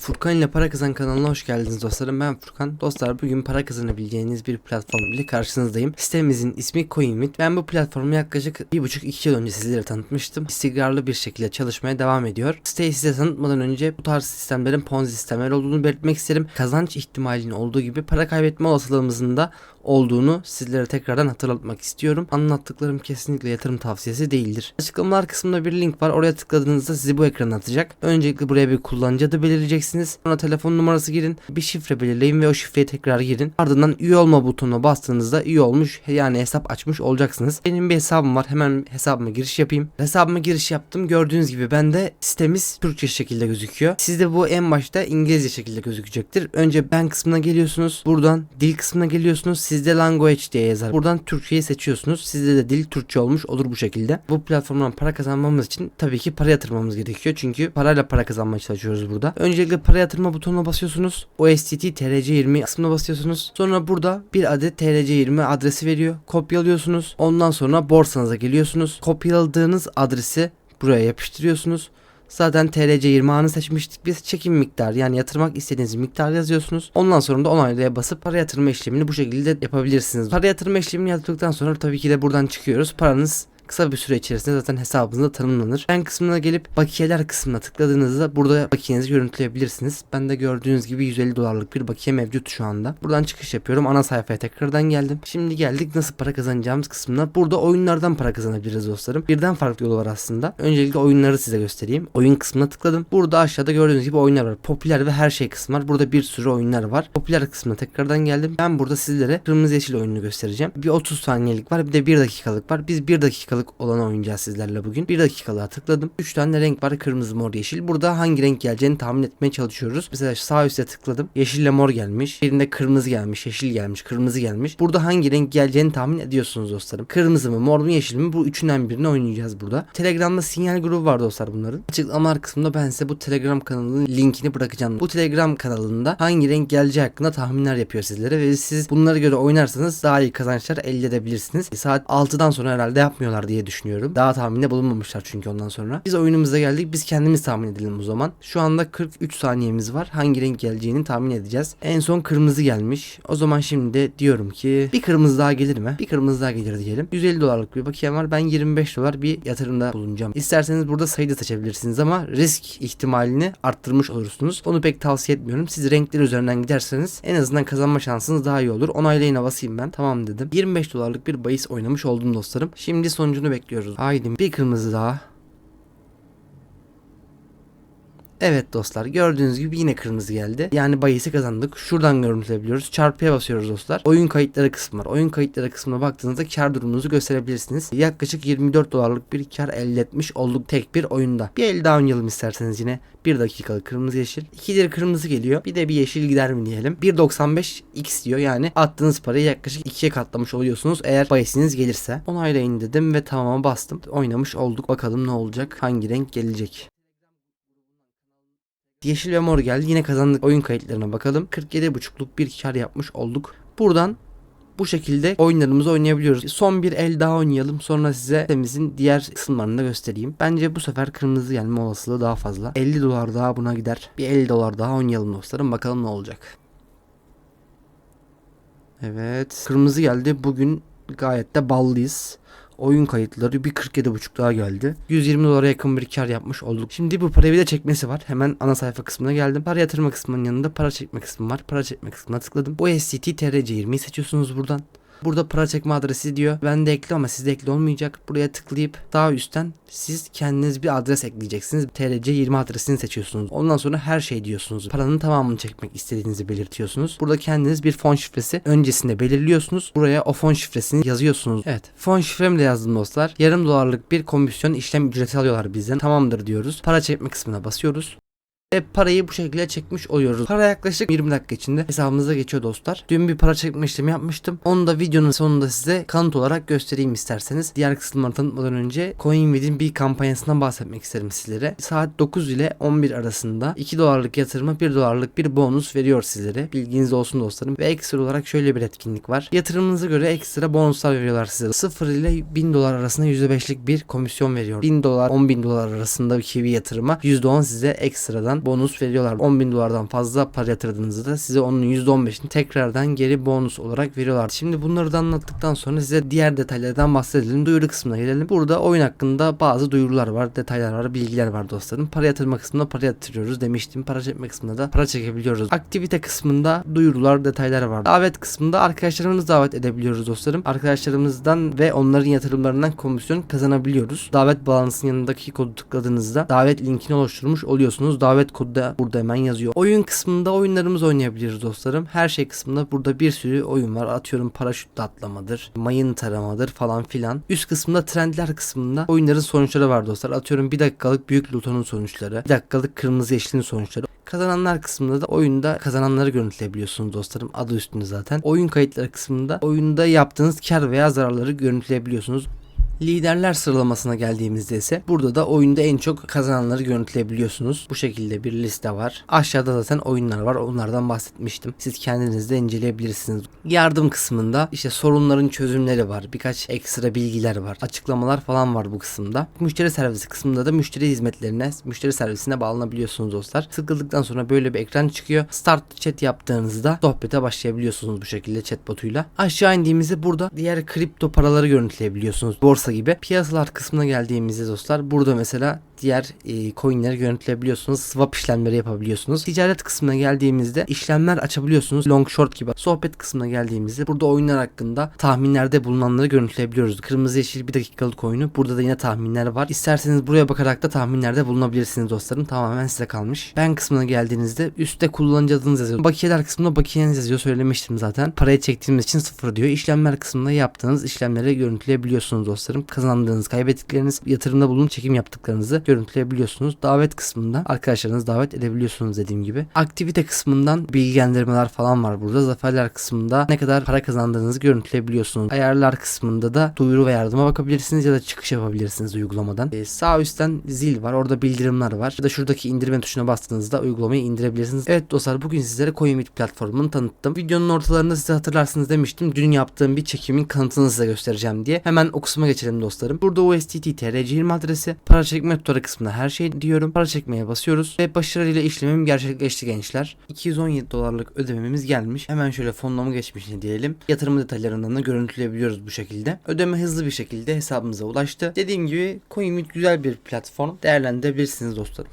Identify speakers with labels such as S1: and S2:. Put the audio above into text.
S1: Furkan ile Para Kazan kanalına hoş geldiniz dostlarım. Ben Furkan. Dostlar bugün para kazanabileceğiniz bir platform ile karşınızdayım. Sitemizin ismi CoinMit. Ben bu platformu yaklaşık 1,5-2 yıl önce sizlere tanıtmıştım. İstikrarlı bir şekilde çalışmaya devam ediyor. Siteyi size tanıtmadan önce bu tarz sistemlerin Ponzi sistemler olduğunu belirtmek isterim. Kazanç ihtimalinin olduğu gibi para kaybetme olasılığımızın da olduğunu sizlere tekrardan hatırlatmak istiyorum. Anlattıklarım kesinlikle yatırım tavsiyesi değildir. Açıklamalar kısmında bir link var. Oraya tıkladığınızda sizi bu ekrana atacak. Öncelikle buraya bir kullanıcı adı belirleyeceksiniz. Sonra telefon numarası girin. Bir şifre belirleyin ve o şifreyi tekrar girin. Ardından üye olma butonuna bastığınızda üye olmuş yani hesap açmış olacaksınız. Benim bir hesabım var. Hemen hesabıma giriş yapayım. Hesabıma giriş yaptım. Gördüğünüz gibi bende sitemiz Türkçe şekilde gözüküyor. Sizde bu en başta İngilizce şekilde gözükecektir. Önce ben kısmına geliyorsunuz. Buradan dil kısmına geliyorsunuz. Sizde language diye yazar. Buradan Türkçeyi seçiyorsunuz. Sizde de dil Türkçe olmuş olur bu şekilde. Bu platformdan para kazanmamız için tabii ki para yatırmamız gerekiyor. Çünkü parayla para kazanmaya çalışıyoruz burada. Öncelikle para yatırma butonuna basıyorsunuz. OSTT TRC20 kısmına basıyorsunuz. Sonra burada bir adet TRC20 adresi veriyor. Kopyalıyorsunuz. Ondan sonra borsanıza geliyorsunuz. Kopyaladığınız adresi buraya yapıştırıyorsunuz. Zaten TRC20 anı seçmiştik. Biz çekim miktarı yani yatırmak istediğiniz miktar yazıyorsunuz. Ondan sonra da onaylaya basıp para yatırma işlemini bu şekilde yapabilirsiniz. Para yatırma işlemini yaptıktan sonra tabii ki de buradan çıkıyoruz. Paranız kısa bir süre içerisinde zaten hesabınızda tanımlanır. Ben kısmına gelip bakiyeler kısmına tıkladığınızda burada bakiyenizi görüntüleyebilirsiniz. Ben de gördüğünüz gibi 150 dolarlık bir bakiye mevcut şu anda. Buradan çıkış yapıyorum. Ana sayfaya tekrardan geldim. Şimdi geldik nasıl para kazanacağımız kısmına. Burada oyunlardan para kazanabiliriz dostlarım. Birden farklı yolu var aslında. Öncelikle oyunları size göstereyim. Oyun kısmına tıkladım. Burada aşağıda gördüğünüz gibi oyunlar var. Popüler ve her şey kısmı var. Burada bir sürü oyunlar var. Popüler kısmına tekrardan geldim. Ben burada sizlere kırmızı yeşil oyununu göstereceğim. Bir 30 saniyelik var bir de 1 dakikalık var. Biz 1 dakikalık olanı oynayacağız sizlerle bugün. 1 dakikalığa tıkladım. 3 tane renk var. Kırmızı, mor, yeşil. Burada hangi renk geleceğini tahmin etmeye çalışıyoruz. Mesela sağ üstte tıkladım. Yeşille mor gelmiş. Birinde kırmızı gelmiş, yeşil gelmiş, kırmızı gelmiş. Burada hangi renk geleceğini tahmin ediyorsunuz dostlarım. Kırmızı mı, mor mu, yeşil mi? Bu üçünden birini oynayacağız burada. Telegram'da sinyal grubu var dostlar bunların. Açıklamalar kısmında ben size bu Telegram kanalının linkini bırakacağım. Bu Telegram kanalında hangi renk geleceği hakkında tahminler yapıyor sizlere ve siz bunlara göre oynarsanız daha iyi kazançlar elde edebilirsiniz. Saat 6'dan sonra herhalde yapmıyorlar diye düşünüyorum. Daha tahminde bulunmamışlar çünkü ondan sonra. Biz oyunumuza geldik. Biz kendimiz tahmin edelim o zaman. Şu anda 43 saniyemiz var. Hangi renk geleceğini tahmin edeceğiz. En son kırmızı gelmiş. O zaman şimdi de diyorum ki bir kırmızı daha gelir mi? Bir kırmızı daha gelir diyelim. 150 dolarlık bir bakiyem var. Ben 25 dolar bir yatırımda bulunacağım. İsterseniz burada sayı da seçebilirsiniz ama risk ihtimalini arttırmış olursunuz. Onu pek tavsiye etmiyorum. Siz renkler üzerinden giderseniz en azından kazanma şansınız daha iyi olur. Onaylayına basayım ben. Tamam dedim. 25 dolarlık bir bahis oynamış oldum dostlarım. Şimdi sonucunu bekliyoruz. Haydi bir kırmızı daha. Evet dostlar gördüğünüz gibi yine kırmızı geldi. Yani bahisi kazandık. Şuradan görüntülebiliyoruz. Çarpıya basıyoruz dostlar. Oyun kayıtları kısmı var. Oyun kayıtları kısmına baktığınızda kar durumunuzu gösterebilirsiniz. Yaklaşık 24 dolarlık bir kar elde etmiş olduk tek bir oyunda. Bir el daha oynayalım isterseniz yine. 1 dakikalık kırmızı yeşil. 2 lira kırmızı geliyor. Bir de bir yeşil gider mi diyelim. 1.95 x diyor. Yani attığınız parayı yaklaşık 2'ye katlamış oluyorsunuz eğer bahisiniz gelirse. Onaylayın dedim ve tamama bastım. Oynamış olduk. Bakalım ne olacak? Hangi renk gelecek? Yeşil ve mor geldi. Yine kazandık oyun kayıtlarına bakalım. 47.5'luk bir kar yapmış olduk. Buradan bu şekilde oyunlarımızı oynayabiliyoruz. Son bir el daha oynayalım. Sonra size sitemizin diğer kısımlarını da göstereyim. Bence bu sefer kırmızı gelme olasılığı daha fazla. 50 dolar daha buna gider. Bir 50 dolar daha oynayalım dostlarım. Bakalım ne olacak. Evet. Kırmızı geldi. Bugün gayet de ballıyız. Oyun kayıtları bir 47.5 daha geldi. 120 dolara yakın bir kar yapmış olduk. Şimdi bu parayı bir de çekmesi var. Hemen ana sayfa kısmına geldim. Para yatırma kısmının yanında para çekme kısmı var. Para çekme kısmına tıkladım. Bu SCT TRC20'yi seçiyorsunuz buradan. Burada para çekme adresi diyor. Ben de ekli ama sizde ekli olmayacak. Buraya tıklayıp sağ üstten siz kendiniz bir adres ekleyeceksiniz. TRC20 adresini seçiyorsunuz. Ondan sonra her şey diyorsunuz. Paranın tamamını çekmek istediğinizi belirtiyorsunuz. Burada kendiniz bir fon şifresi öncesinde belirliyorsunuz. Buraya o fon şifresini yazıyorsunuz. Evet. Fon şifremi de yazdım dostlar. Yarım dolarlık bir komisyon işlem ücreti alıyorlar bizden. Tamamdır diyoruz. Para çekme kısmına basıyoruz. Ve parayı bu şekilde çekmiş oluyoruz. Para yaklaşık 20 dakika içinde hesabımıza geçiyor dostlar. Dün bir para çekme işlemi yapmıştım. Onu da videonun sonunda size kanıt olarak göstereyim isterseniz. Diğer kısımları tanıtmadan önce CoinWith'in bir kampanyasından bahsetmek isterim sizlere. Saat 9 ile 11 arasında 2 dolarlık yatırıma 1 dolarlık bir bonus veriyor sizlere. Bilginiz olsun dostlarım. Ve ekstra olarak şöyle bir etkinlik var. Yatırımınıza göre ekstra bonuslar veriyorlar size. 0 ile 1000 dolar arasında %5'lik bir komisyon veriyor. 1000 dolar 10 bin dolar arasındaki bir yatırıma %10 size ekstradan bonus veriyorlar. 10.000 dolardan fazla para yatırdığınızda size onun %15'ini tekrardan geri bonus olarak veriyorlar. Şimdi bunları da anlattıktan sonra size diğer detaylardan bahsedelim. Duyuru kısmına gelelim. Burada oyun hakkında bazı duyurular var, detaylar var, bilgiler var dostlarım. Para yatırma kısmında para yatırıyoruz demiştim. Para çekme kısmında da para çekebiliyoruz. Aktivite kısmında duyurular, detaylar var. Davet kısmında arkadaşlarımızı davet edebiliyoruz dostlarım. Arkadaşlarımızdan ve onların yatırımlarından komisyon kazanabiliyoruz. Davet bağlantısının yanındaki kodu tıkladığınızda davet linkini oluşturmuş oluyorsunuz. Davet kodu da burada hemen yazıyor. Oyun kısmında oyunlarımızı oynayabiliriz dostlarım. Her şey kısmında burada bir sürü oyun var. Atıyorum paraşütle atlamadır, mayın taramadır falan filan. Üst kısmında trendler kısmında oyunların sonuçları var dostlar. Atıyorum bir dakikalık büyük lutonun sonuçları, bir dakikalık kırmızı yeşilin sonuçları. Kazananlar kısmında da oyunda kazananları görüntüleyebiliyorsunuz dostlarım. Adı üstünde zaten. Oyun kayıtları kısmında oyunda yaptığınız kar veya zararları görüntüleyebiliyorsunuz. Liderler sıralamasına geldiğimizde ise burada da oyunda en çok kazananları görüntüleyebiliyorsunuz. Bu şekilde bir liste var. Aşağıda zaten oyunlar var. Onlardan bahsetmiştim. Siz kendiniz de inceleyebilirsiniz. Yardım kısmında işte sorunların çözümleri var. Birkaç ekstra bilgiler var. Açıklamalar falan var bu kısımda. Müşteri servisi kısmında da müşteri hizmetlerine, müşteri servisine bağlanabiliyorsunuz dostlar. Sıkıldıktan sonra böyle bir ekran çıkıyor. Start chat yaptığınızda sohbete başlayabiliyorsunuz bu şekilde chatbotuyla. Aşağı indiğimizde burada diğer kripto paraları görüntüleyebiliyorsunuz. Borsa gibi. Piyasalar kısmına geldiğimizde dostlar burada mesela diğer e, coinleri görüntüleyebiliyorsunuz. Swap işlemleri yapabiliyorsunuz. Ticaret kısmına geldiğimizde işlemler açabiliyorsunuz. Long short gibi. Sohbet kısmına geldiğimizde burada oyunlar hakkında tahminlerde bulunanları görüntüleyebiliyoruz. Kırmızı yeşil bir dakikalık oyunu. Burada da yine tahminler var. İsterseniz buraya bakarak da tahminlerde bulunabilirsiniz dostlarım. Tamamen size kalmış. Ben kısmına geldiğinizde üstte kullanıcı adınız yazıyor. Bakiyeler kısmında bakiyeniz yazıyor. Söylemiştim zaten. Parayı çektiğimiz için sıfır diyor. İşlemler kısmında yaptığınız işlemleri görüntüleyebiliyorsunuz dostlarım. Kazandığınız, kaybettikleriniz, yatırımda bulunup çekim yaptıklarınızı görüntüleyebiliyorsunuz. Davet kısmında arkadaşlarınızı davet edebiliyorsunuz dediğim gibi. Aktivite kısmından bilgilendirmeler falan var burada. Zaferler kısmında ne kadar para kazandığınızı görüntüleyebiliyorsunuz. Ayarlar kısmında da duyuru ve yardıma bakabilirsiniz ya da çıkış yapabilirsiniz uygulamadan. Ee, sağ üstten zil var. Orada bildirimler var. Ya da şuradaki indirme tuşuna bastığınızda uygulamayı indirebilirsiniz. Evet dostlar bugün sizlere CoinMeet platformunu tanıttım. Videonun ortalarında size hatırlarsınız demiştim. Dün yaptığım bir çekimin kanıtını size göstereceğim diye. Hemen o kısma geçelim dostlarım. Burada USDT TRC20 adresi, para çekme tutarı kısmında her şey diyorum. Para çekmeye basıyoruz ve başarıyla işlemim gerçekleşti gençler. 217 dolarlık ödememiz gelmiş. Hemen şöyle fonlama geçmişini diyelim. Yatırım detaylarından da görüntüleyebiliyoruz bu şekilde. Ödeme hızlı bir şekilde hesabımıza ulaştı. Dediğim gibi CoinMeet güzel bir platform. Değerlendirebilirsiniz dostlarım.